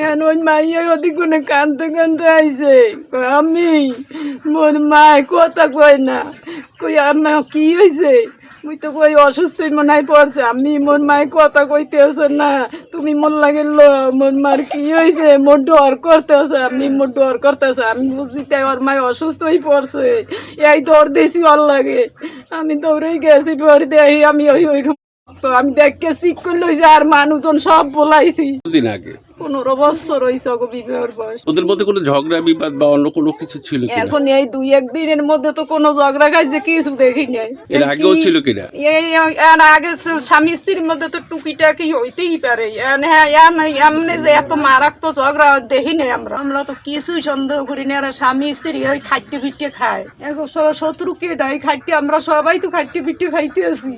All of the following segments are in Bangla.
এখন ওই মাইয়া ওদি কোনে কানতে কানতে আমি মোর মায় কথা কই না। কই আমার কি হয়েছে মুই তো কই অসুস্থ মনে হয় পড়ছে। আমি মোর মায়ের কথা কইতে আছেন না। তুমি মোর লাগে মোর মার কি হয়েছে মোর ডর করতে আছে আমি মোর ডর করতে আছে। আমি বুঝি তাই ওর মায় অসুস্থ হয়ে পড়ছে। এই দৌড় দিয়েছি ওর লাগে। আমি দৌড়েই গেছি, পরে দেখি আমি ওই ওই তো আমি দেখকে আর মানুষজন সব বলাইছি। দিন আগে? পনেরো বছর গো বিবাহের বয়স। ওদের মধ্যে কোনো ঝগড়া বিবাদ বা অন্য কোনো কিছু ছিল কিনা? এখন এই দুই একদিনের মধ্যে তো কোনো ঝগড়া কিছু দেখি নাই। এর আগেও ছিল কিনা? এই এর আগে স্বামী স্ত্রীর মধ্যে তো টুকিটাকি হইতেই পারে। হ্যাঁ এমনি যে এত মারাত্মক ঝগড়া দেখি নাই আমরা। আমরা তো কিছুই সন্দেহ করি না এরা স্বামী স্ত্রী ওই খাট্টে পিটে খায়। এখন শত্রু কে ডাই খাট্টে আমরা সবাই তো খাট্টে পিটে খাইতে আছি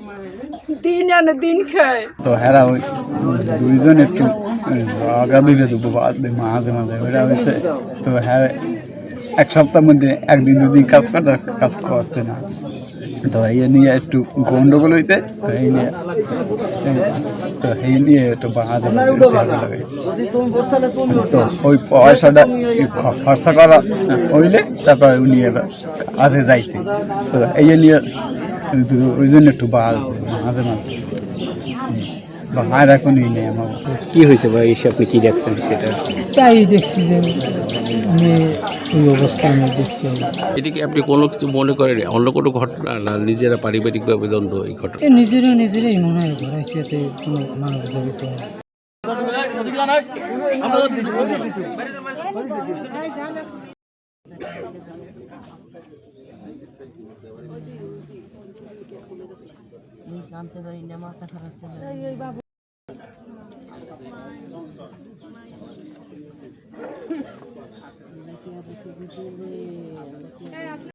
দিন আনে দিন খায়। তো হেরা ওই দুইজন একটু আগামী দেবো মাঝে মাঝে ওরা হয়েছে তো হ্যাঁ এক সপ্তাহের মধ্যে একদিন দুদিন কাজ করতে কাজ করতে না। তো এই নিয়ে একটু গন্ডগোল হইতে তো এই নিয়ে তো এই নিয়ে একটু বাঁধা লাগে তো ওই পয়সাটা খরচা করা হইলে তারপর উনি এবার কাজে যাইতে। তো এই নিয়ে ওই জন্য একটু বাদ মাঝে মাঝে। আর এখনই নেই আমার। কি হয়েছে ভাই এসে আপনি কি দেখছেন সেটা? তাই দেখছি যে মেয়ে এই অবস্থা আমি দেখছি। এটাকে আপনি কোনো কিছু মনে করেন? অন্য কোনো ঘটনা না নিজেরা পারিবারিকভাবে দ্বন্দ্ব এই ঘটনা? এ নিজেরও নিজেরাই মনে হয় ঘরাইছে এতে কোনো মানুষ জড়িত নেই। জানতে পারি না মাথা খারাপ দেখি